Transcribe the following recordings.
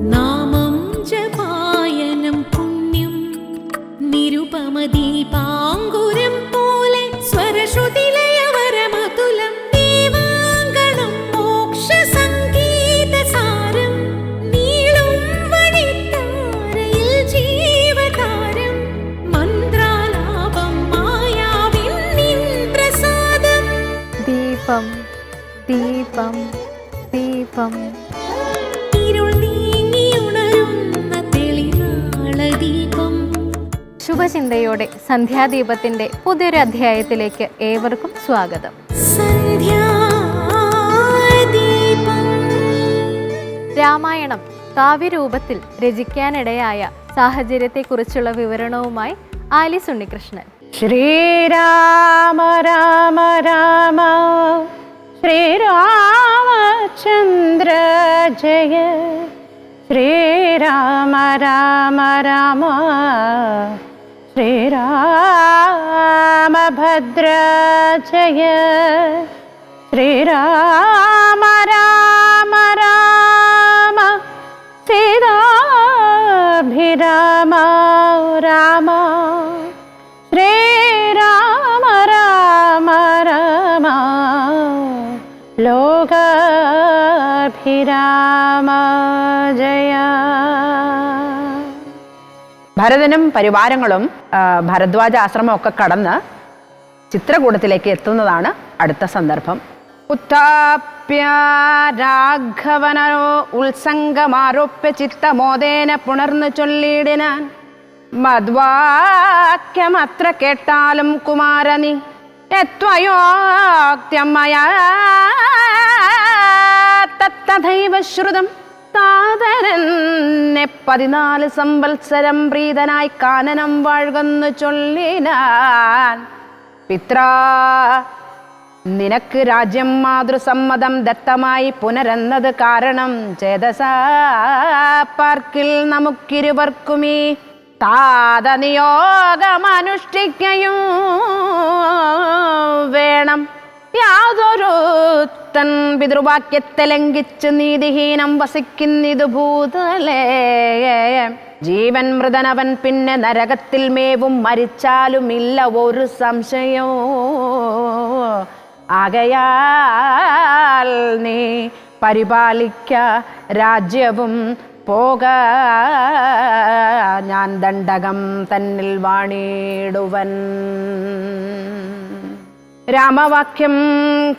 नामं जपा ശുഭചിന്തയോടെ സന്ധ്യാദീപത്തിന്റെ പുതിയൊരു അധ്യായത്തിലേക്ക് ഏവർക്കും സ്വാഗതം. സന്ധ്യാദീപം. രാമായണം കാവ്യരൂപത്തിൽ രചിക്കാനിടയായ സാഹചര്യത്തെക്കുറിച്ചുള്ള വിവരണവുമായി ആലിസ് ഉണ്ണികൃഷ്ണൻ. ശ്രീരാമ രാമ രാമ ശ്രീരാമചന്ദ്ര ജയ ശ്രീരാമ രാമ രാമ. श्रीरामभद्र चय श्रीराम राम राम सीताभिराम राम श्रीराम राम राम। लोकाभिराम। ഭരതനും പരിവാരങ്ങളും ഭരദ്വാജ ആശ്രമം ഒക്കെ കടന്ന് ചിത്രകൂടത്തിലേക്ക് എത്തുന്നതാണ് അടുത്ത സന്ദർഭം. ഉത്താപ്യാഘവനോ ഉത്സംഗമാരോപ്യ ചിത്തമോദേന പുണർന്നു ചൊല്ലിടിനാൻ മദ്വാക്യമത്ര കേട്ടാലും കുമാരനി യത്വയോക്തമയാ തത്തഥൈവ ശ്രുതം താതരന്നെ പതിനാല് സംവത്സരം പ്രീതനായി കാനനം വാഴ്കന്നു ചൊല്ലിനാൻ പിത്രാ നിനക്ക് രാജ്യം മാതൃസമ്മതം ദത്തമായി പുനരെന്നത് കാരണം ചേതസാ പാർക്കിൽ നമുക്കിരുവർക്കുമീ താതനിയോഗമനുഷ്ഠിക്കയും വേണം. യാതൊരു തൻ പിതൃവാക്യത്തെ ലംഘിച്ച് നീതിഹീനം വസിക്കുന്നിതു ഭൂതലേ. ജീവൻ മൃതനവൻ പിന്നെ നരകത്തിൽ മേവും മരിച്ചാലും ഇല്ല ഒരു സംശയോ. ആകയാൽ നീ പരിപാലിക്ക രാജ്യവും പോക. ഞാൻ ദണ്ഡകം തന്നിൽ വാണിടുവൻ. രാമവാക്യം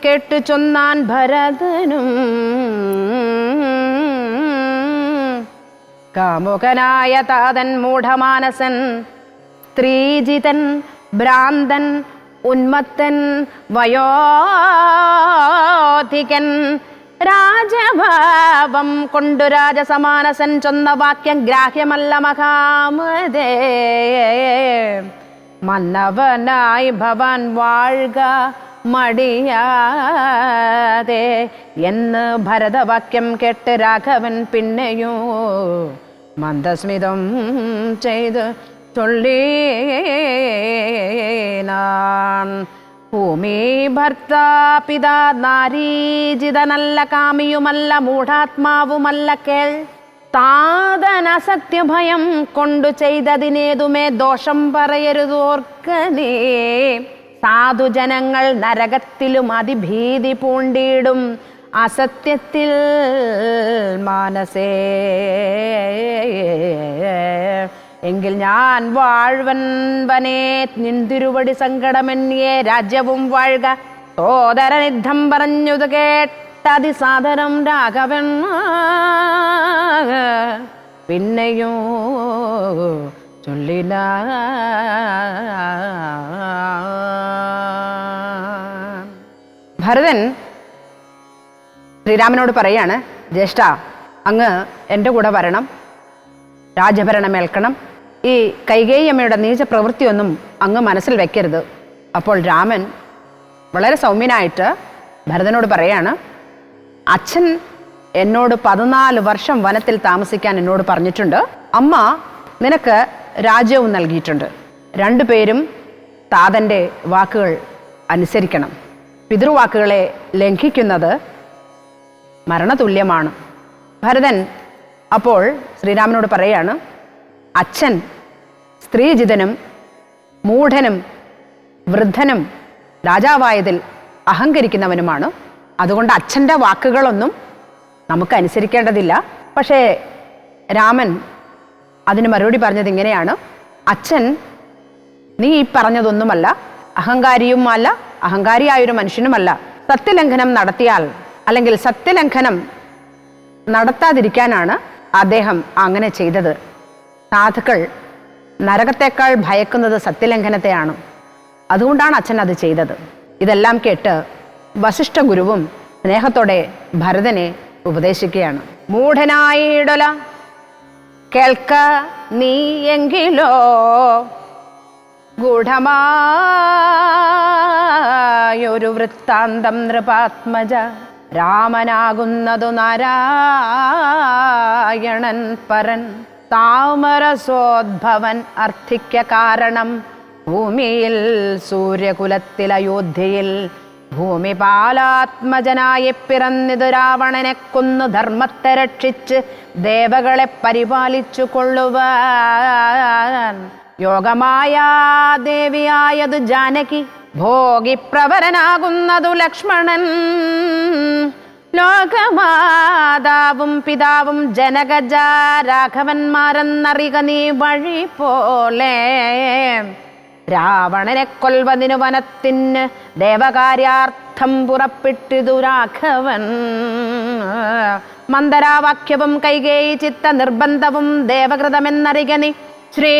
കേട്ടു ചൊന്നാൻ ഭരതനും കാമുകനായ താതൻ മൂഢമാനസൻ സ്ത്രീജിതൻ ഭ്രാന്തൻ ഉന്മത്തൻ വയോധികൻ. രാജഭാവം കൊണ്ടു രാജസമാനസൻ ചൊന്ന വാക്യം ഗ്രാഹ്യമല്ല മഹാമതേ മന്നവനായി ഭവാൻ വാഴ്ക മടിയാതെ. എന്ന് ഭരതവാക്യം കേട്ട് രാഘവൻ പിന്നെയോ മന്ദസ്മിതം ചെയ്ത് ചൊല്ലീനാൻ. ഭൂമി ഭർത്താ പിതാ നാരീജിതനല്ല കാമിയുമല്ല മൂഢാത്മാവുമല്ല കേൾ താതന സത്യഭയം കൊണ്ടു ചെയ്തതിനേതുമേ ദോഷം പറയരുതോർക്കനേ സാധുജനങ്ങൾ നരകത്തിലും അതിഭീതി പൂണ്ടിയിടും അസത്യത്തിൽ മാനസേ. എങ്കിൽ ഞാൻ വാഴ്വൻവനെ നിന്തിരുവടി സങ്കടമെന്നിയെ രാജ്യവും വാഴുക. സോദരനിദ്ധം പറഞ്ഞത് കേട്ടതിസാദരം രാഘവൻ പിന്നെയോ ചൊല്ലില. ഭരതൻ ശ്രീരാമനോട് പറയാണ് ജ്യേഷ്ഠ അങ്ങ് എന്റെ കൂടെ വരണം രാജഭരണം ഏൽക്കണം. ഈ കൈകേയമ്മയുടെ നീച പ്രവൃത്തിയൊന്നും അങ്ങ് മനസ്സിൽ വെക്കരുത്. അപ്പോൾ രാമൻ വളരെ സൗമ്യനായിട്ട് ഭരതനോട് പറയാണ് അച്ഛൻ എന്നോട് പതിനാല് വർഷം വനത്തിൽ താമസിക്കാൻ എന്നോട് പറഞ്ഞിട്ടുണ്ട്. അമ്മ നിനക്ക് രാജ്യവും നൽകിയിട്ടുണ്ട്. രണ്ടുപേരും താതന്റെ വാക്കുകൾ അനുസരിക്കണം. പിതൃവാക്കുകളെ ലംഘിക്കുന്നത് മരണതുല്യമാണ്. ഭരതൻ അപ്പോൾ ശ്രീരാമനോട് പറയാണ് അച്ഛൻ സ്ത്രീജിതനും മൂഢനും വൃദ്ധനും രാജാവായതിൽ അഹങ്കരിക്കുന്നവനുമാണ്. അതുകൊണ്ട് അച്ഛന്റെ വാക്കുകളൊന്നും നമുക്ക് അനുസരിക്കേണ്ടതില്ല. പക്ഷേ രാമൻ അതിന് മറുപടി പറഞ്ഞത് ഇങ്ങനെയാണ്. അച്ഛൻ നീ ഈ പറഞ്ഞതൊന്നുമല്ല. അഹങ്കാരിയും അല്ല അഹങ്കാരിയായൊരു മനുഷ്യനുമല്ല. സത്യലംഘനം നടത്തിയാൽ അല്ലെങ്കിൽ സത്യലംഘനം നടത്താതിരിക്കാനാണ് അദ്ദേഹം അങ്ങനെ ചെയ്തത്. സാധുക്കൾ നരകത്തേക്കാൾ ഭയക്കുന്നത് സത്യലംഘനത്തെയാണ്. അതുകൊണ്ടാണ് അച്ഛൻ അത് ചെയ്തത്. ഇതെല്ലാം കേട്ട് വസിഷ്ഠ ഗുരുവും സ്നേഹത്തോടെ ഭരതനെ ഉപദേശിക്കുകയാണ്. മൂഢനായിടൊല കേൾക്ക നീ എങ്കിലോ ഗൂഢമായൊരു വൃത്താന്തം നൃപാത്മജ രാമനാകുന്നതു നാരായണൻ പരൻ താമരസോദ്ഭവൻ അർത്ഥിക്ക കാരണം ഭൂമിയിൽ സൂര്യകുലത്തിൽ അയോധ്യയിൽ ഭൂമിപാലാത്മജനായി പിറന്നിതു രാവണനെ കൊന്നു ധർമ്മത്തെ രക്ഷിച്ച് ദേവകളെ പരിപാലിച്ചു കൊള്ളുവാൻ. യോഗമായ ദേവിയായതു ജാനകി ഭോഗി പ്രവരനാകുന്നതു ലക്ഷ്മണൻ. ലോകമാതാവും പിതാവും ജനകജ രാഘവന്മാരെന്നറിക നീ വഴി പോലെ. രാവണനെ കൊൽവതിനു വനത്തിന് ദേവകാര്യാർത്ഥം പുറപ്പെട്ടിതു രാഘവൻ. മന്ദരാവാക്യവും കൈകേയി ചിത്ത നിർബന്ധവും ദേവകൃതമെന്നറികനി ശ്രീ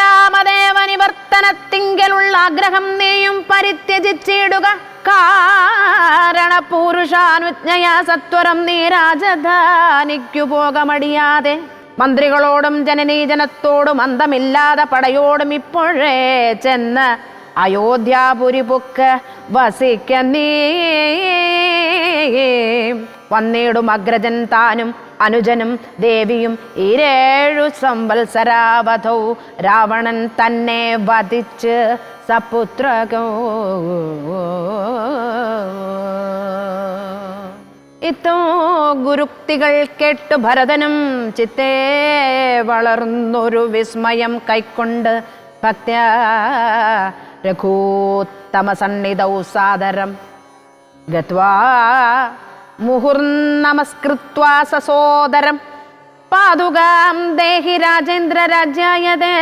രാമദേവനിവർത്തനത്തിങ്കലുള്ള ആഗ്രഹം നീയും പരിത്യജിച്ചിടുക. കാരണ പുരുഷാനുജ്ഞയ സത്വരം നീ രാജധാനിക്കു പോകമടിയാതെ. മന്ത്രികളോടും ജനനീജനത്തോടും അന്തമില്ലാതെ പടയോടും ഇപ്പോഴേ ചെന്ന് അയോധ്യാപുരി പൊക്ക് വസിക്ക നീ. വന്നിടും അഗ്രജൻ താനും അനുജനും ദേവിയും ഇരേഴു സംവത്സരാവധൗ. രാവണൻ തന്നെ വധിച്ച് സപുത്രകോ. ഇത്തോ ഗുരുക്തികൾ കേട്ടു ഭരതനും ചിത്തേ വളർന്നൊരു വിസ്മയം കൈക്കൊണ്ട് ഭക്ത രഘൂത്തമ സന്നിധൗ സാദരം. ഗത്വാ മുഹുർനമസ്കൃത്വാ സസോദരം. പാതുകാം ദേഹി രാജേന്ദ്ര രാജ്യായതേ.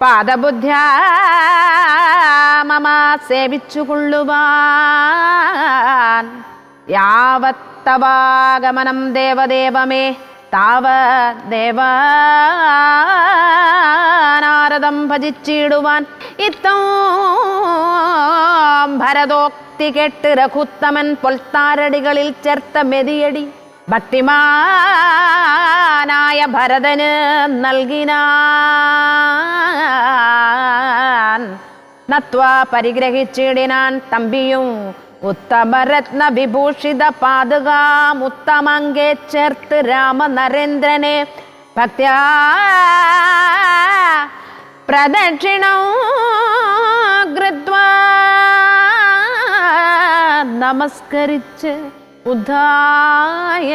പാദബുദ്ധ്യാ മമ സേവിച്ചുകൊള്ളുവാൻ. യാവത്തവാഗമനം ദേവദേവമേ താവ ദേവാനാരദം ഭജിച്ചിടുവാൻ ഇത്തം ഭരതോക്തി കെട്ട് രഘുത്തമൻ പൊൽത്താരടികളിൽ ചേർത്ത മെതിയടി। ഭക്തിമാനായ ഭരതന് നൽകിനാൻ നത്വ പരിഗ്രഹിച്ചിടിനാൻ തമ്പിയും ഉത്തമരത്ന വിഭൂഷിത പാതുകാം ഉത്തമങ്കെ ചേർത്ത് രാമനരേന്ദ്രനെ. ഭക്ത്യാ പ്രദക്ഷിണം നമസ്കരിച്ച് ഉദായ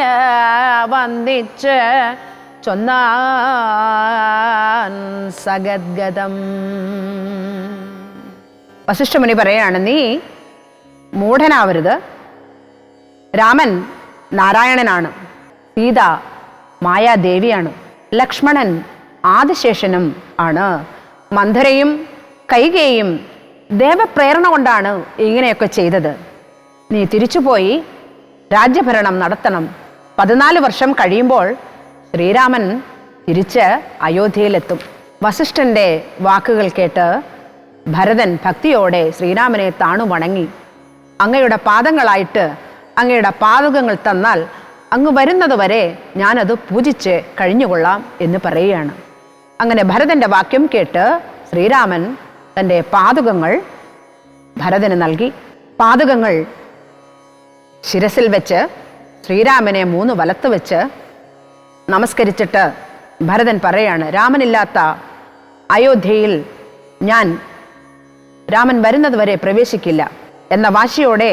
വന്ദിച്ച് ചൊന്നാൻ സഗദ്ഗതം. വസിഷ്ഠമുനി പറയാണ് നീ മൂഢനാവരുത്. രാമൻ നാരായണനാണ്. സീത മായാദേവിയാണ്. ലക്ഷ്മണൻ ആദിശേഷനും ആണ്. മന്ധരയും കൈകേയും ദേവപ്രേരണ കൊണ്ടാണ് ഇങ്ങനെയൊക്കെ ചെയ്തത്. നീ തിരിച്ചുപോയി രാജ്യഭരണം നടത്തണം. പതിനാല് വർഷം കഴിയുമ്പോൾ ശ്രീരാമൻ തിരിച്ച് അയോധ്യയിലെത്തും. വസിഷ്ഠന്റെ വാക്കുകൾ കേട്ട് ഭരതൻ ഭക്തിയോടെ ശ്രീരാമനെ താണു വണങ്ങി. അങ്ങയുടെ പാദങ്ങളായിട്ട് അങ്ങയുടെ പാതകങ്ങൾ തന്നാൽ അങ്ങ് വരുന്നതുവരെ ഞാനത് പൂജിച്ച് കഴിഞ്ഞുകൊള്ളാം എന്ന് പറയുകയാണ്. അങ്ങനെ ഭരതന്റെ വാക്യം കേട്ട് ശ്രീരാമൻ തന്റെ പാതുകങ്ങൾ ഭരതന് നൽകി. പാതുകങ്ങൾ ശിരസിൽ വെച്ച് ശ്രീരാമനെ മൂന്ന് വലത്ത് വെച്ച് നമസ്കരിച്ചിട്ട് ഭരതൻ പറയാണ് രാമനില്ലാത്ത അയോധ്യയിൽ ഞാൻ രാമൻ വരുന്നതുവരെ പ്രവേശിക്കില്ല. എന്ന വാശിയോടെ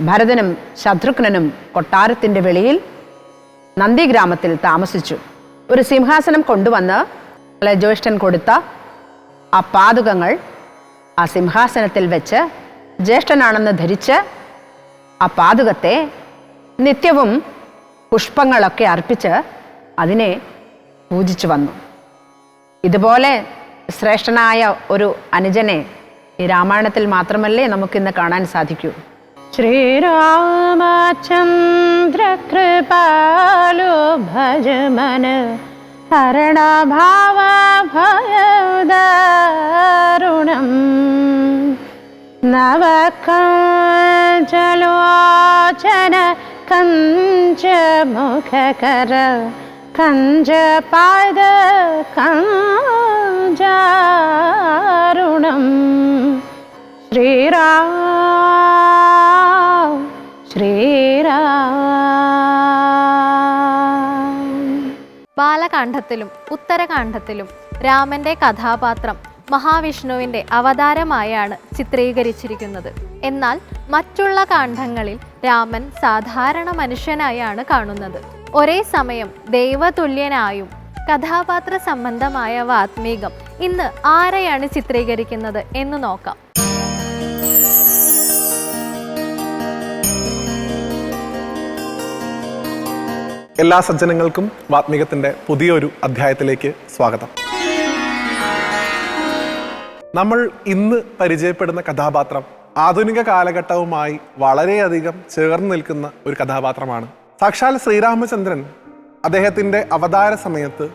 ഭരതനും ശത്രുഘ്നനും കൊട്ടാരത്തിന്റെ വെളിയിൽ നന്ദിഗ്രാമത്തിൽ താമസിച്ചു. ഒരു സിംഹാസനം കൊണ്ടുവന്ന് ജ്യേഷ്ഠൻ കൊടുത്ത ആ പാതുകങ്ങൾ ആ സിംഹാസനത്തിൽ വെച്ച് ജ്യേഷ്ഠനാണെന്ന് ധരിച്ച് ആ പാതുകത്തെ നിത്യവും പുഷ്പങ്ങളൊക്കെ അർപ്പിച്ച് അതിനെ പൂജിച്ചു വന്നു. ഇതുപോലെ ശ്രേഷ്ഠനായ ഒരു അനുജനെ ഈ രാമായണത്തിൽ മാത്രമല്ലേ നമുക്കിന്ന് കാണാൻ സാധിക്കൂ. ശ്രീരാമചന്ദ്രകൃപാലോ ഭജമന ഹരണഭാവ ഭയദാരുണം നവകഞ്ചലോചന കഞ്ചമുഖകര കഞ്ചപാദ കഞ്ചാരുണം ശ്രീരാം. ബാലകാന്ഡത്തിലും ഉത്തരകാന്ഡത്തിലും രാമന്റെ കഥാപാത്രം മഹാവിഷ്ണുവിന്റെ അവതാരമായാണ് ചിത്രീകരിച്ചിരിക്കുന്നത്. എന്നാൽ മറ്റുള്ള കാണ്ഡങ്ങളിൽ രാമൻ സാധാരണ മനുഷ്യനായാണ് കാണുന്നത്. ഒരേ സമയം ദൈവതുല്യനായും കഥാപാത്ര സംബന്ധമായ വാത്മീകം ഇന്ന് ആരെയാണ് ചിത്രീകരിക്കുന്നത് എന്ന് നോക്കാം. എല്ലാ സജ്ജനങ്ങൾക്കും വാത്മീകത്തിന്റെ പുതിയൊരു അധ്യായത്തിലേക്ക് സ്വാഗതം. നമ്മൾ ഇന്ന് പരിചയപ്പെടുന്ന കഥാപാത്രം ആധുനിക കാലഘട്ടവുമായി വളരെയധികം ചേർന്ന് നിൽക്കുന്ന ഒരു കഥാപാത്രമാണ്. സാക്ഷാൽ ശ്രീരാമചന്ദ്രൻ അദ്ദേഹത്തിന്റെ അവതാര സമയത്ത്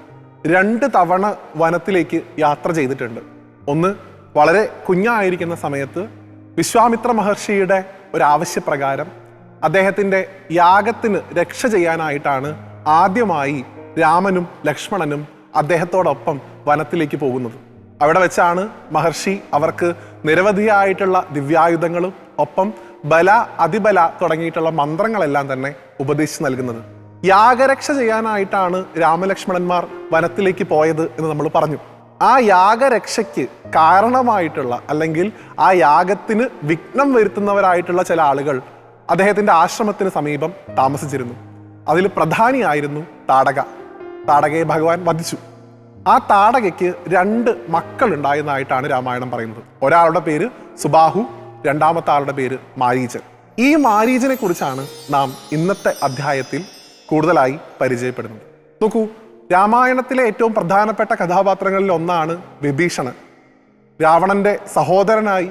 രണ്ട് തവണ വനത്തിലേക്ക് യാത്ര ചെയ്തിട്ടുണ്ട്. ഒന്ന് വളരെ കുഞ്ഞായിരിക്കുന്ന സമയത്ത് വിശ്വാമിത്ര മഹർഷിയുടെ ഒരു ആവശ്യപ്രകാരം അദ്ദേഹത്തിന്റെ യാഗത്തിന് രക്ഷ ചെയ്യാനായിട്ടാണ് ആദ്യമായി രാമനും ലക്ഷ്മണനും അദ്ദേഹത്തോടൊപ്പം വനത്തിലേക്ക് പോകുന്നത്. അവിടെ വെച്ചാണ് മഹർഷി അവർക്ക് നിരവധിയായിട്ടുള്ള ദിവ്യായുധങ്ങളും ഒപ്പം ബല അതിബല തുടങ്ങിയിട്ടുള്ള മന്ത്രങ്ങളെല്ലാം തന്നെ ഉപദേശിച്ച് നൽകുന്നത്. യാഗരക്ഷ ചെയ്യാനായിട്ടാണ് രാമലക്ഷ്മണന്മാർ വനത്തിലേക്ക് പോയത് എന്ന് നമ്മൾ പറഞ്ഞു. ആ യാഗരക്ഷയ്ക്ക് കാരണമായിട്ടുള്ള അല്ലെങ്കിൽ ആ യാഗത്തിന് വിഘ്നം വരുത്തുന്നവരായിട്ടുള്ള ചില ആളുകൾ അദ്ദേഹത്തിന്റെ ആശ്രമത്തിന് സമീപം താമസിച്ചിരുന്നു. അതിൽ പ്രധാനിയായിരുന്നു താടക. താടകയെ ഭഗവാൻ വധിച്ചു. ആ താടകയ്ക്ക് രണ്ട് മക്കൾ ഉണ്ടായെന്നായിട്ടാണ് രാമായണം പറയുന്നത്. ഒരാളുടെ പേര് സുബാഹു രണ്ടാമത്തെ ആളുടെ പേര് മാരീചൻ ഈ മാരീചനെ കുറിച്ചാണ് നാം ഇന്നത്തെ അധ്യായത്തിൽ കൂടുതലായി പരിചയപ്പെടുന്നത്. നോക്കൂ രാമായണത്തിലെ ഏറ്റവും പ്രധാനപ്പെട്ട കഥാപാത്രങ്ങളിൽ ഒന്നാണ് വിഭീഷണൻ. രാവണന്റെ സഹോദരനായി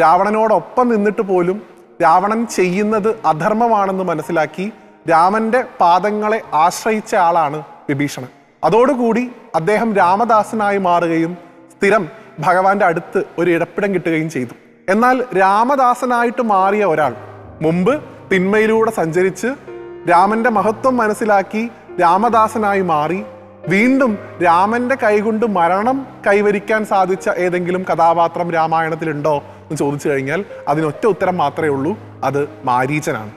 രാവണനോടൊപ്പം നിന്നിട്ട് പോലും രാവണൻ ചെയ്യുന്നത് അധർമ്മമാണെന്ന് മനസ്സിലാക്കി രാമന്റെ പാദങ്ങളെ ആശ്രയിച്ച ആളാണ് വിഭീഷണൻ. അതോടുകൂടി അദ്ദേഹം രാമദാസനായി മാറുകയും സ്ഥിരം ഭഗവാന്റെ അടുത്ത് ഒരു ഇടപ്പിടം കിട്ടുകയും ചെയ്തു. എന്നാൽ രാമദാസനായിട്ട് മാറിയ ഒരാൾ മുമ്പ് തിന്മയിലൂടെ സഞ്ചരിച്ച് രാമന്റെ മഹത്വം മനസ്സിലാക്കി രാമദാസനായി മാറി വീണ്ടും രാമന്റെ കൈകൊണ്ട് മരണം കൈവരിക്കാൻ സാധിച്ച ഏതെങ്കിലും കഥാപാത്രം രാമായണത്തിലുണ്ടോ? എന്ന് ചോദിച്ചു കഴിഞ്ഞാൽ അതിനൊറ്റ ഉത്തരം മാത്രമേ ഉള്ളൂ അത് മാരീചനാണ്.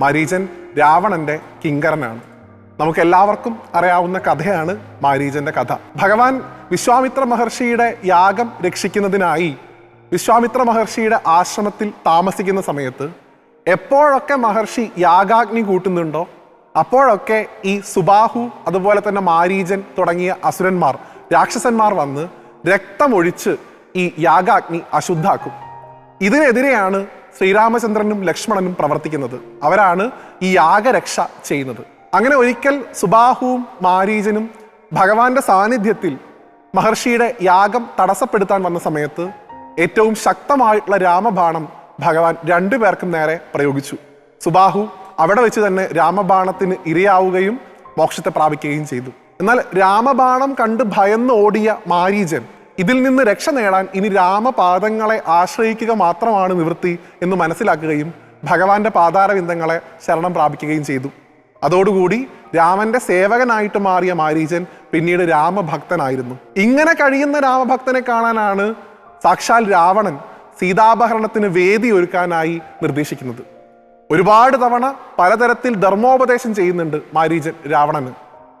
മാരീചൻ രാവണന്റെ കിങ്കരനാണ്. നമുക്ക് എല്ലാവർക്കും അറിയാവുന്ന കഥയാണ് മാരീചന്റെ കഥ. ഭഗവാൻ വിശ്വാമിത്ര മഹർഷിയുടെ യാഗം രക്ഷിക്കുന്നതിനായി വിശ്വാമിത്ര മഹർഷിയുടെ ആശ്രമത്തിൽ താമസിക്കുന്ന സമയത്ത് എപ്പോഴൊക്കെ മഹർഷി യാഗാഗ്നി കൂട്ടുന്നുണ്ടോ അപ്പോഴൊക്കെ ഈ സുബാഹു അതുപോലെ തന്നെ മാരീചൻ തുടങ്ങിയ അസുരന്മാർ രാക്ഷസന്മാർ വന്ന് രക്തമൊഴിച്ച് ഈ യാഗാഗ്നി അശുദ്ധാക്കും. ഇതിനെതിരെയാണ് ശ്രീരാമചന്ദ്രനും ലക്ഷ്മണനും പ്രവർത്തിക്കുന്നത്. അവരാണ് ഈ യാഗരക്ഷ ചെയ്യുന്നത്. അങ്ങനെ ഒരിക്കൽ സുബാഹുവും മാരീജനും ഭഗവാന്റെ സാന്നിധ്യത്തിൽ മഹർഷിയുടെ യാഗം തടസ്സപ്പെടുത്താൻ വന്ന സമയത്ത് ഏറ്റവും ശക്തമായിട്ടുള്ള രാമബാണം ഭഗവാൻ രണ്ടുപേർക്കും നേരെ പ്രയോഗിച്ചു. സുബാഹു അവിടെ വെച്ച് തന്നെ രാമബാണത്തിന് ഇരയാവുകയും മോക്ഷത്തെ പ്രാപിക്കുകയും ചെയ്തു. എന്നാൽ രാമബാണം കണ്ട് ഭയന്ന് ഓടിയ മാരീചൻ ഇതിൽ നിന്ന് രക്ഷ നേടാൻ ഇനി രാമപാദങ്ങളെ ആശ്രയിക്കുക മാത്രമാണ് നിവൃത്തി എന്ന് മനസ്സിലാക്കുകയും ഭഗവാന്റെ പാതാരവിന്ദങ്ങളെ ശരണം പ്രാപിക്കുകയും ചെയ്തു. അതോടുകൂടി രാമന്റെ സേവകനായിട്ട് മാറിയ മാരീചൻ പിന്നീട് രാമഭക്തനായിരുന്നു. ഇങ്ങനെ കഴിയുന്ന രാമഭക്തനെ കാണാനാണ് സാക്ഷാൽ രാവണൻ സീതാപഹരണത്തിന് വേദി ഒരുക്കാനായി നിർദ്ദേശിക്കുന്നത്. ഒരുപാട് തവണ പലതരത്തിൽ ധർമ്മോപദേശം ചെയ്യുന്നുണ്ട് മാരീചൻ രാവണന്.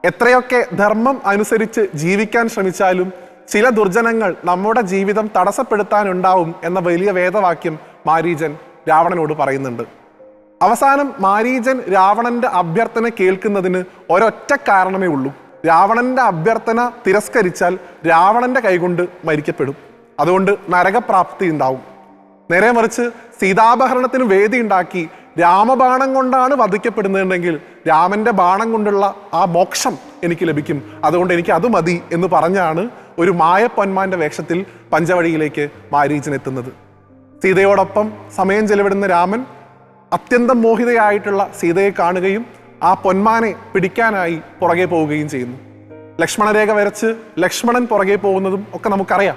എത്രയൊക്കെ ധർമ്മം അനുസരിച്ച് ജീവിക്കാൻ ശ്രമിച്ചാലും ചില ദുർജനങ്ങൾ നമ്മുടെ ജീവിതം തടസ്സപ്പെടുത്താനുണ്ടാവും എന്ന വലിയ വേദവാക്യം മാരീജൻ രാവണനോട് പറയുന്നുണ്ട്. അവസാനം മാരീജൻ രാവണന്റെ അഭ്യർത്ഥന കേൾക്കുന്നതിന് ഒരൊറ്റ കാരണമേ ഉള്ളൂ. രാവണന്റെ അഭ്യർത്ഥന തിരസ്കരിച്ചാൽ രാവണന്റെ കൈകൊണ്ട് മരിക്കപ്പെടും. അതുകൊണ്ട് നരകപ്രാപ്തി ഉണ്ടാവും. നേരെ മറിച്ച് സീതാപഹരണത്തിന് വേദി ഉണ്ടാക്കി രാമബാണം കൊണ്ടാണ് വധിക്കപ്പെടുന്നതെങ്കിൽ രാമന്റെ ബാണം കൊണ്ടുള്ള ആ മോക്ഷം എനിക്ക് ലഭിക്കും. അതുകൊണ്ട് എനിക്ക് അത് മതി എന്ന് പറഞ്ഞാണ് ഒരു മായപ്പൊന്മാന്റെ വേഷത്തിൽ പഞ്ചവഴിയിലേക്ക് മാരീചൻ എത്തുന്നത് സീതയോടൊപ്പം സമയം ചെലവിടുന്ന രാമൻ അത്യന്തം മോഹിതയായിട്ടുള്ള സീതയെ കാണുകയും ആ പൊന്മാനെ പിടിക്കാനായി പുറകെ പോവുകയും ചെയ്യുന്നു. ലക്ഷ്മണരേഖ വരച്ച് ലക്ഷ്മണൻ പുറകെ പോകുന്നതും ഒക്കെ നമുക്കറിയാം.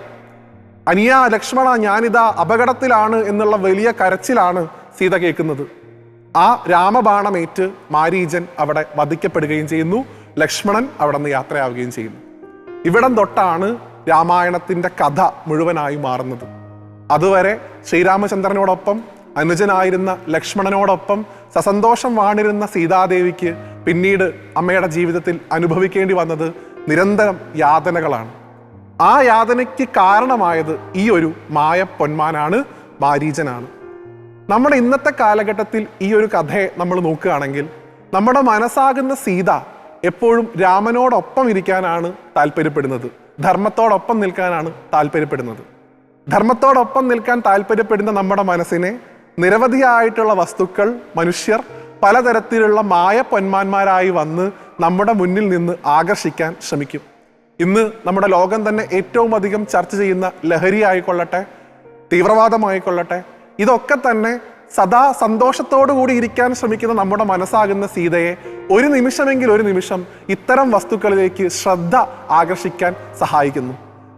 അനിയ ലക്ഷ്മണ ഞാനിതാ അപകടത്തിലാണ് എന്നുള്ള വലിയ കരച്ചിലാണ് സീത കേൾക്കുന്നത്. ആ രാമബാണമേറ്റ് മാരീജൻ അവിടെ വധിക്കപ്പെടുകയും ചെയ്യുന്നു. ലക്ഷ്മണൻ അവിടെ നിന്ന് യാത്രയാവുകയും ചെയ്യുന്നു. ഇവിടം തൊട്ടാണ് രാമായണത്തിന്റെ കഥ മുഴുവനായി മാറുന്നത്. അതുവരെ ശ്രീരാമചന്ദ്രനോടൊപ്പം അനുജനായിരുന്ന ലക്ഷ്മണനോടൊപ്പം സസന്തോഷം വാണിരുന്ന സീതാദേവിക്ക് പിന്നീട് അമ്മയുടെ ജീവിതത്തിൽ അനുഭവിക്കേണ്ടി വന്നത് നിരന്തരം യാതനകളാണ്. ആ യാതനയ്ക്ക് കാരണമായത് ഈ ഒരു മായ പൊന്മാനാണ് മാരീചനാണ് നമ്മുടെ ഇന്നത്തെ കാലഘട്ടത്തിൽ ഈ ഒരു കഥയെ നമ്മൾ നോക്കുകയാണെങ്കിൽ നമ്മുടെ മനസ്സാകുന്ന സീത എപ്പോഴും രാമനോടൊപ്പം ഇരിക്കാനാണ് താല്പര്യപ്പെടുന്നത്. ധർമ്മത്തോടൊപ്പം നിൽക്കാനാണ് താല്പര്യപ്പെടുന്നത്. ധർമ്മത്തോടൊപ്പം നിൽക്കാൻ താല്പര്യപ്പെടുന്ന നമ്മുടെ മനസ്സിനെ നിരവധിയായിട്ടുള്ള വസ്തുക്കൾ മനുഷ്യർ പലതരത്തിലുള്ള മായ പൊന്മാന്മാരായി വന്ന് നമ്മുടെ മുന്നിൽ നിന്ന് ആകർഷിക്കാൻ ശ്രമിക്കും. ഇന്ന് നമ്മുടെ ലോകം തന്നെ ഏറ്റവും അധികം ചർച്ച ചെയ്യുന്ന ലഹരി ആയിക്കൊള്ളട്ടെ തീവ്രവാദമായിക്കൊള്ളട്ടെ ഇതൊക്കെ തന്നെ സദാ കൂടി ഇരിക്കാൻ ശ്രമിക്കുന്ന നമ്മുടെ മനസ്സാകുന്ന സീതയെ ഒരു നിമിഷമെങ്കിൽ ഒരു നിമിഷം ഇത്തരം വസ്തുക്കളിലേക്ക് ശ്രദ്ധ ആകർഷിക്കാൻ സഹായിക്കുന്നു.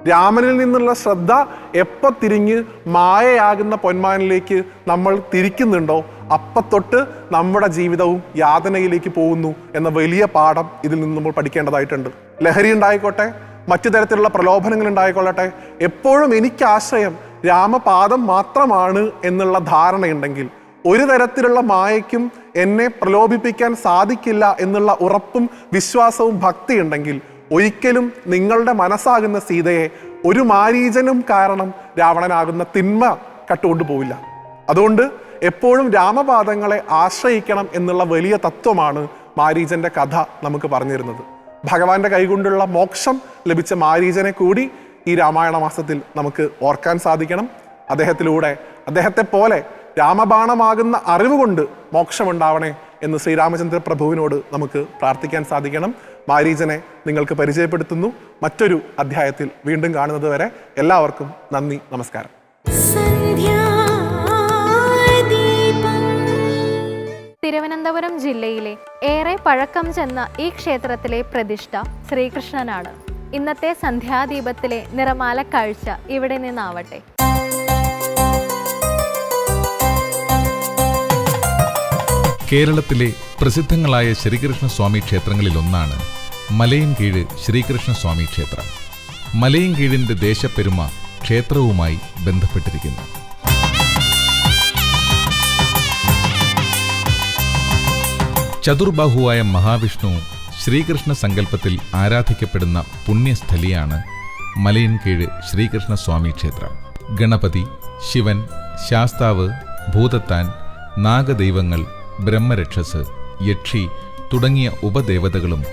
രാമനിൽ നിന്നുള്ള ശ്രദ്ധ എപ്പ തിരിഞ്ഞ് മായയാകുന്ന പൊന്മാനിലേക്ക് നമ്മൾ തിരിക്കുന്നുണ്ടോ? അപ്പത്തൊട്ട് നമ്മുടെ ജീവിതവും യാതനയിലേക്ക് പോകുന്നു എന്ന വലിയ പാഠം ഇതിൽ നിന്ന് നമ്മൾ പഠിക്കേണ്ടതായിട്ടുണ്ട്. ലഹരി ഉണ്ടായിക്കോട്ടെ മറ്റു തരത്തിലുള്ള പ്രലോഭനങ്ങൾ ഉണ്ടായിക്കൊള്ളട്ടെ എപ്പോഴും എനിക്ക് ആശ്രയം രാമപാദം മാത്രമാണ് എന്നുള്ള ധാരണയുണ്ടെങ്കിൽ ഒരു തരത്തിലുള്ള മായയ്ക്കും എന്നെ പ്രലോഭിപ്പിക്കാൻ സാധിക്കില്ല എന്നുള്ള ഉറപ്പും വിശ്വാസവും ഭക്തിയുണ്ടെങ്കിൽ ഒരിക്കലും നിങ്ങളുടെ മനസ്സാകുന്ന സീതയെ ഒരു മാരീചനും കാരണം രാവണനാകുന്ന തിന്മ കട്ടുകൊണ്ടു പോവില്ല. അതുകൊണ്ട് എപ്പോഴും രാമപാദങ്ങളെ ആശ്രയിക്കണം എന്നുള്ള വലിയ തത്വമാണ് മാരീചന്റെ കഥ നമുക്ക് പറഞ്ഞു തരുന്നത് ഭഗവാന്റെ കൈകൊണ്ടുള്ള മോക്ഷം ലഭിച്ച മാരീചനെ കൂടി ഈ രാമായണ മാസത്തിൽ നമുക്ക് ഓർക്കാൻ സാധിക്കണം. അദ്ദേഹത്തിലൂടെ അദ്ദേഹത്തെ പോലെ രാമബാണമാകുന്ന അറിവ് കൊണ്ട് മോക്ഷമുണ്ടാവണേ എന്ന് ശ്രീരാമചന്ദ്ര പ്രഭുവിനോട് നമുക്ക് പ്രാർത്ഥിക്കാൻ സാധിക്കണം. മാരീജനെ നിങ്ങൾക്ക് പരിചയപ്പെടുത്തുന്നു. മറ്റൊരു അധ്യായത്തിൽ വീണ്ടും കാണുന്നത് വരെ എല്ലാവർക്കും നന്ദി നമസ്കാരം. തിരുവനന്തപുരം ജില്ലയിലെ ഏറെ പഴക്കം ചെന്ന ഈ ക്ഷേത്രത്തിലെ പ്രതിഷ്ഠ ശ്രീകൃഷ്ണനാണ്. ഇന്നത്തെ സന്ധ്യാദീപത്തിലെ നിറമാല കാഴ്ച ഇവിടെ നിന്നാവട്ടെ. കേരളത്തിലെ പ്രസിദ്ധങ്ങളായ ശ്രീകൃഷ്ണസ്വാമി ക്ഷേത്രങ്ങളിലൊന്നാണ് മലയൻകീഴ് ശ്രീകൃഷ്ണസ്വാമി ക്ഷേത്രം. മലയൻകീഴിന്റെ ദേശപ്പെരുമ ക്ഷേത്രവുമായി ബന്ധപ്പെട്ടിരിക്കുന്നു. ചതുർബാഹുവായ മഹാവിഷ്ണു ശ്രീകൃഷ്ണ സങ്കല്പത്തിൽ ആരാധിക്കപ്പെടുന്ന പുണ്യസ്ഥലിയാണ് മലയൻകീഴ് ശ്രീകൃഷ്ണസ്വാമി ക്ഷേത്രം. ഗണപതി ശിവൻ ശാസ്താവ് ഭൂതത്താൻ നാഗദൈവങ്ങൾ ബ്രഹ്മരക്ഷസ് യക്ഷി തുടങ്ങിയ ഉപദേവതകളും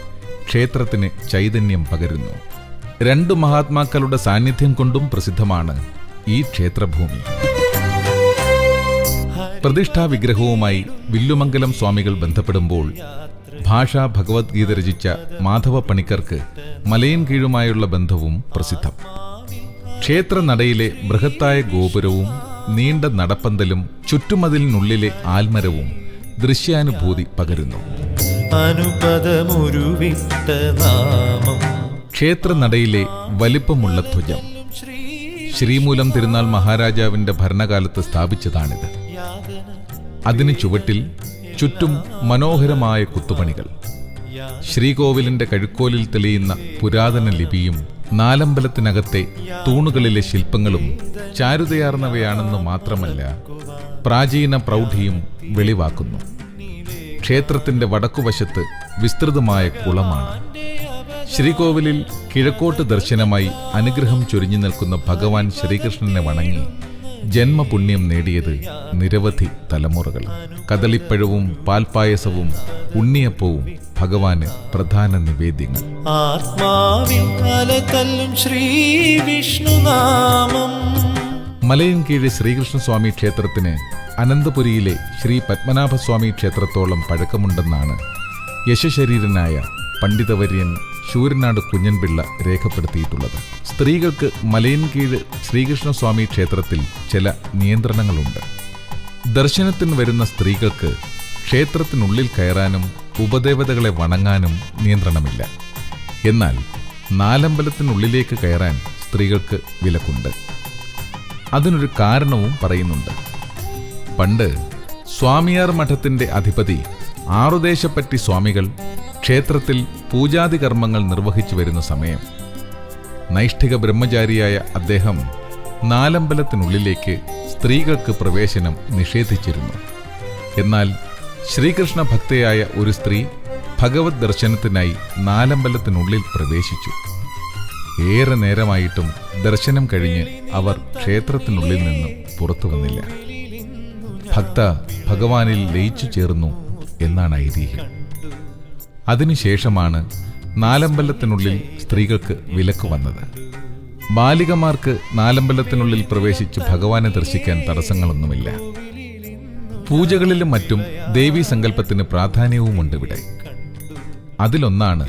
ക്ഷേത്രത്തിന് ചൈതന്യം പകരുന്നു. രണ്ടു മഹാത്മാക്കളുടെ സാന്നിധ്യം കൊണ്ടും പ്രസിദ്ധമാണ് ഈ ക്ഷേത്രഭൂമി. പ്രതിഷ്ഠാ വിഗ്രഹവുമായി വില്ലുമംഗലം സ്വാമികൾ ബന്ധപ്പെടുമ്പോൾ ഭാഷാ ഭഗവത്ഗീത രചിച്ച മാധവ പണിക്കർക്ക് മലയൻ കീഴുമായുള്ള ബന്ധവും പ്രസിദ്ധം. ക്ഷേത്രനടയിലെ ബൃഹത്തായ ഗോപുരവും നീണ്ട നടപ്പന്തലും ചുറ്റുമതിലിനുള്ളിലെ ആൽമരവും ദൃശ്യാനുഭൂതി പകരുന്നു. ക്ഷേത്രനടയിലെ വലിപ്പമുള്ള ധ്വജം. ശ്രീമൂലം തിരുനാൾ മഹാരാജാവിന്റെ ഭരണകാലത്ത് സ്ഥാപിച്ചതാണിത്. അതിന് ചുവട്ടിൽ ചുറ്റും മനോഹരമായ കുത്തുപണികൾ. ശ്രീകോവിലിന്റെ കഴുക്കോലിൽ തെളിയുന്ന പുരാതന ലിപിയും നാലമ്പലത്തിനകത്തെ തൂണുകളിലെ ശില്പങ്ങളും ചാരുതയാർന്നവയാണെന്ന് മാത്രമല്ല പ്രാചീന പ്രൗഢിയും വെളിവാക്കുന്നു. ക്ഷേത്രത്തിന്റെ വടക്കുവശത്ത് വിസ്തൃതമായ കുളമാണ്. ശ്രീകോവിലിൽ കിഴക്കോട്ട് ദർശനമായി അനുഗ്രഹം ചൊരിഞ്ഞു നിൽക്കുന്ന ഭഗവാൻ ശ്രീകൃഷ്ണനെ വണങ്ങി ജന്മപുണ്യം നേടിയത് നിരവധി തലമുറകൾ. കദളിപ്പഴവും പാൽപായസവും ഉണ്ണിയപ്പവും ഭഗവാന് പ്രധാന നിവേദ്യങ്ങൾ. ആത്മാവിൽ കീഴ് ശ്രീകൃഷ്ണസ്വാമി ക്ഷേത്രത്തിന് അനന്തപുരിയിലെ ശ്രീ പത്മനാഭസ്വാമി ക്ഷേത്രത്തോളം പഴക്കമുണ്ടെന്നാണ് യശശരീരനായ പണ്ഡിതവര്യൻ ശൂരനാട് കുഞ്ഞൻപിള്ള രേഖപ്പെടുത്തിയിട്ടുള്ളത്. സ്ത്രീകൾക്ക് മലയൻകീഴ് ശ്രീകൃഷ്ണസ്വാമി ക്ഷേത്രത്തിൽ ചില നിയന്ത്രണങ്ങളുണ്ട്. ദർശനത്തിന് വരുന്ന സ്ത്രീകൾക്ക് ക്ഷേത്രത്തിനുള്ളിൽ കയറാനും ഉപദേവതകളെ വണങ്ങാനും നിയന്ത്രണമില്ല. എന്നാൽ നാലമ്പലത്തിനുള്ളിലേക്ക് കയറാൻ സ്ത്രീകൾക്ക് വിലക്കുണ്ട്. അതിനൊരു കാരണവും പറയുന്നുണ്ട്. പണ്ട് സ്വാമിയാർ മഠത്തിന്റെ അധിപതി ആറുദേശപ്പറ്റി സ്വാമികൾ ക്ഷേത്രത്തിൽ പൂജാതി കർമ്മങ്ങൾ നിർവഹിച്ചു വരുന്ന സമയം. നൈഷ്ഠിക ബ്രഹ്മചാരിയായ അദ്ദേഹം നാലമ്പലത്തിനുള്ളിലേക്ക് സ്ത്രീകൾക്ക് പ്രവേശനം നിഷേധിച്ചിരുന്നു. എന്നാൽ ശ്രീകൃഷ്ണ ഭക്തയായ ഒരു സ്ത്രീ ഭഗവത് ദർശനത്തിനായി നാലമ്പലത്തിനുള്ളിൽ പ്രവേശിച്ചു. ഏറെ നേരമായിട്ടും ദർശനം കഴിഞ്ഞ് അവർ ക്ഷേത്രത്തിനുള്ളിൽ നിന്നും പുറത്തു വന്നില്ല. ഭക്ത ഭഗവാനിൽ ലയിച്ചു ചേർന്നു എന്നാണ് ഐതിഹ്യം. അതിനുശേഷമാണ് നാലമ്പലത്തിനുള്ളിൽ സ്ത്രീകൾക്ക് വിലക്ക് വന്നത്. ബാലികമാർക്ക് നാലമ്പലത്തിനുള്ളിൽ പ്രവേശിച്ച് ഭഗവാനെ ദർശിക്കാൻ തടസ്സങ്ങളൊന്നുമില്ല. പൂജകളിലും മറ്റും ദേവീ സങ്കല്പത്തിന് പ്രാധാന്യവുമുണ്ട് ഇവിടെ. അതിലൊന്നാണ്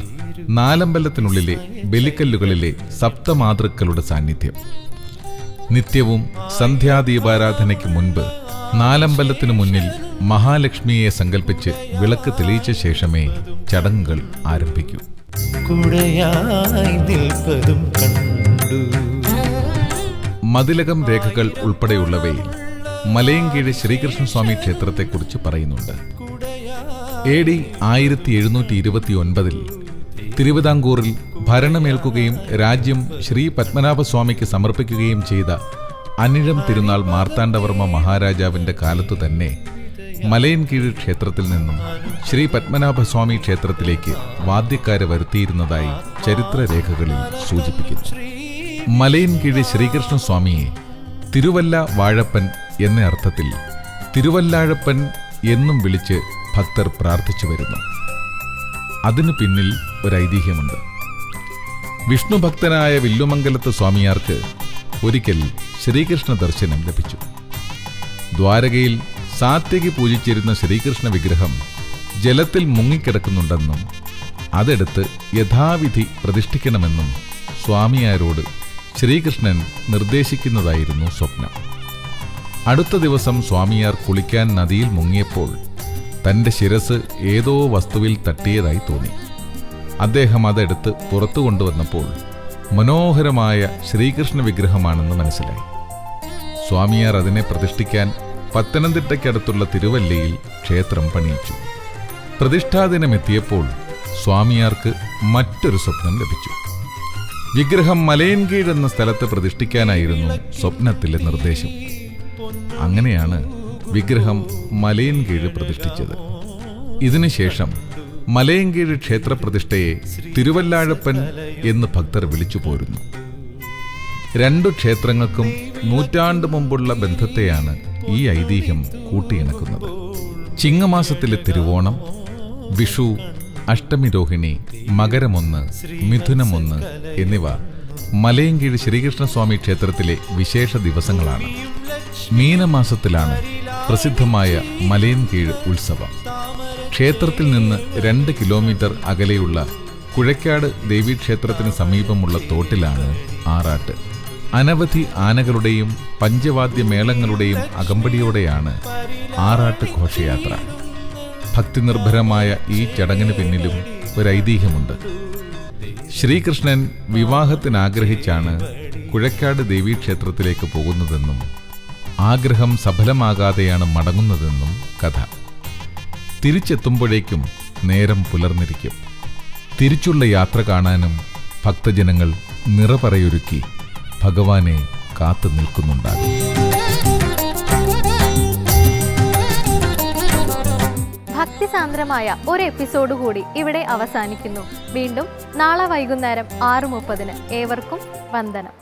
നാലമ്പലത്തിനുള്ളിലെ ബലിക്കല്ലുകളിലെ സപ്തമാതൃക്കളുടെ സാന്നിധ്യം. നിത്യവും സന്ധ്യാദീപാരാധനയ്ക്ക് മുൻപ് നാലമ്പലത്തിനു മുന്നിൽ മഹാലക്ഷ്മിയെ സങ്കല്പിച്ച് വിളക്ക് തെളിയിച്ച ശേഷമേ ചടങ്ങുകൾ ആരംഭിക്കൂ. മതിലകം രേഖകൾ ഉൾപ്പെടെയുള്ളവയിൽ മലയങ്കീഴ് ശ്രീകൃഷ്ണസ്വാമി ക്ഷേത്രത്തെക്കുറിച്ച് പറയുന്നുണ്ട്. എ ഡി ആയിരത്തി എഴുന്നൂറ്റി ഇരുപത്തി ഒൻപതിൽ തിരുവിതാംകൂറിൽ ഭരണമേൽക്കുകയും രാജ്യം ശ്രീ പത്മനാഭസ്വാമിക്ക് സമർപ്പിക്കുകയും ചെയ്ത അനിഴം തിരുനാൾ മാർത്താണ്ഡവർമ്മ മഹാരാജാവിന്റെ കാലത്തു തന്നെ മലയൻകീഴ് ക്ഷേത്രത്തിൽ നിന്നും ശ്രീ പത്മനാഭസ്വാമി ക്ഷേത്രത്തിലേക്ക് വാദ്യക്കാരെ വരുത്തിയിരുന്നതായി ചരിത്രരേഖകളിൽ സൂചിപ്പിക്കുന്നു. മലയൻകീഴ് ശ്രീകൃഷ്ണസ്വാമിയെ തിരുവല്ല വാഴപ്പൻ എന്ന അർത്ഥത്തിൽ തിരുവല്ലാഴപ്പൻ എന്നും വിളിച്ച് ഭക്തർ പ്രാർത്ഥിച്ചു വരുന്നു. അതിനു പിന്നിൽ ഒരു ഐതിഹ്യമുണ്ട്. വിഷ്ണു ഭക്തനായ വില്ലുമംഗലത്ത് സ്വാമിയാർക്ക് ഒരിക്കൽ ശ്രീകൃഷ്ണ ദർശനം ലഭിച്ചു. ദ്വാരകയിൽ സാത്യകി പൂജിച്ചിരുന്ന ശ്രീകൃഷ്ണ വിഗ്രഹം ജലത്തിൽ മുങ്ങിക്കിടക്കുന്നുണ്ടെന്നും അതെടുത്ത് യഥാവിധി പ്രതിഷ്ഠിക്കണമെന്നും സ്വാമിയാരോട് ശ്രീകൃഷ്ണൻ നിർദ്ദേശിക്കുന്നതായിരുന്നു സ്വപ്നം. അടുത്ത ദിവസം സ്വാമിയാർ കുളിക്കാൻ നദിയിൽ മുങ്ങിയപ്പോൾ തന്റെ ശിരസ് ഏതോ വസ്തുവിൽ തട്ടിയതായി തോന്നി. അദ്ദേഹം അതെടുത്ത് പുറത്തു കൊണ്ടുവന്നപ്പോൾ മനോഹരമായ ശ്രീകൃഷ്ണ വിഗ്രഹമാണെന്ന് മനസ്സിലായി. സ്വാമിയാർ അതിനെ പ്രതിഷ്ഠിക്കാൻ പത്തനംതിട്ടയ്ക്കടുത്തുള്ള തിരുവല്ലയിൽ ക്ഷേത്രം പണിയിച്ചു. പ്രതിഷ്ഠാദിനമെത്തിയപ്പോൾ സ്വാമിയാർക്ക് മറ്റൊരു സ്വപ്നം ലഭിച്ചു. വിഗ്രഹം മലയൻകീഴ് എന്ന സ്ഥലത്ത് പ്രതിഷ്ഠിക്കാനായിരുന്നു സ്വപ്നത്തിലെ നിർദ്ദേശം. അങ്ങനെയാണ് വിഗ്രഹം മലയൻകീഴ് പ്രതിഷ്ഠിച്ചത്. ഇതിനുശേഷം മലയൻകീഴ് ക്ഷേത്രപ്രതിഷ്ഠയെ തിരുവല്ലാഴപ്പൻ എന്ന് ഭക്തർ വിളിച്ചു പോരുന്നു. രണ്ടു ക്ഷേത്രങ്ങൾക്കും നൂറ്റാണ്ട് മുമ്പുള്ള ബന്ധത്തെയാണ് ഈ ഐതിഹ്യം കൂട്ടിയിണക്കുന്നത്. ചിങ്ങമാസത്തിലെ തിരുവോണം വിഷു അഷ്ടമി രോഹിണി മകരമൊന്ന് മിഥുനമൊന്ന് എന്നിവ മലയങ്കീഴ് ശ്രീകൃഷ്ണസ്വാമി ക്ഷേത്രത്തിലെ വിശേഷ ദിവസങ്ങളാണ്. മീനമാസത്തിലാണ് പ്രസിദ്ധമായ മലയൻകീഴ് ഉത്സവം. ക്ഷേത്രത്തിൽ നിന്ന് രണ്ട് കിലോമീറ്റർ അകലെയുള്ള കുഴക്കാട് ദേവീക്ഷേത്രത്തിന് സമീപമുള്ള തോട്ടിലാണ് ആറാട്ട്. അനവധി ആനകളുടെയും പഞ്ചവാദ്യ മേളങ്ങളുടെയും അകമ്പടിയോടെയാണ് ആറാട്ട് ഘോഷയാത്ര. ഭക്തിനിർഭരമായ ഈ ചടങ്ങിന് പിന്നിലും ഒരൈതിഹ്യമുണ്ട്. ശ്രീകൃഷ്ണൻ വിവാഹത്തിനാഗ്രഹിച്ചാണ് കുഴക്കാട് ദേവീക്ഷേത്രത്തിലേക്ക് പോകുന്നതെന്നും ആഗ്രഹം സഫലമാകാതെയാണ് മടങ്ങുന്നതെന്നും കഥ. തിരിച്ചെത്തുമ്പോഴേക്കും നേരം പുലർന്നിരിക്കും. തിരിച്ചുള്ള യാത്ര കാണാനും ഭക്തജനങ്ങൾ നിറപറയൊരുക്കി ഭഗവാനെ കാത്തു നിൽക്കുന്നുണ്ടാകും. ഭക്തിസാന്ദ്രമായ ഒരു എപ്പിസോഡ് കൂടി ഇവിടെ അവസാനിക്കുന്നു. വീണ്ടും നാളെ വൈകുന്നേരം ആറ് മുപ്പതിന് ഏവർക്കും വന്ദനം.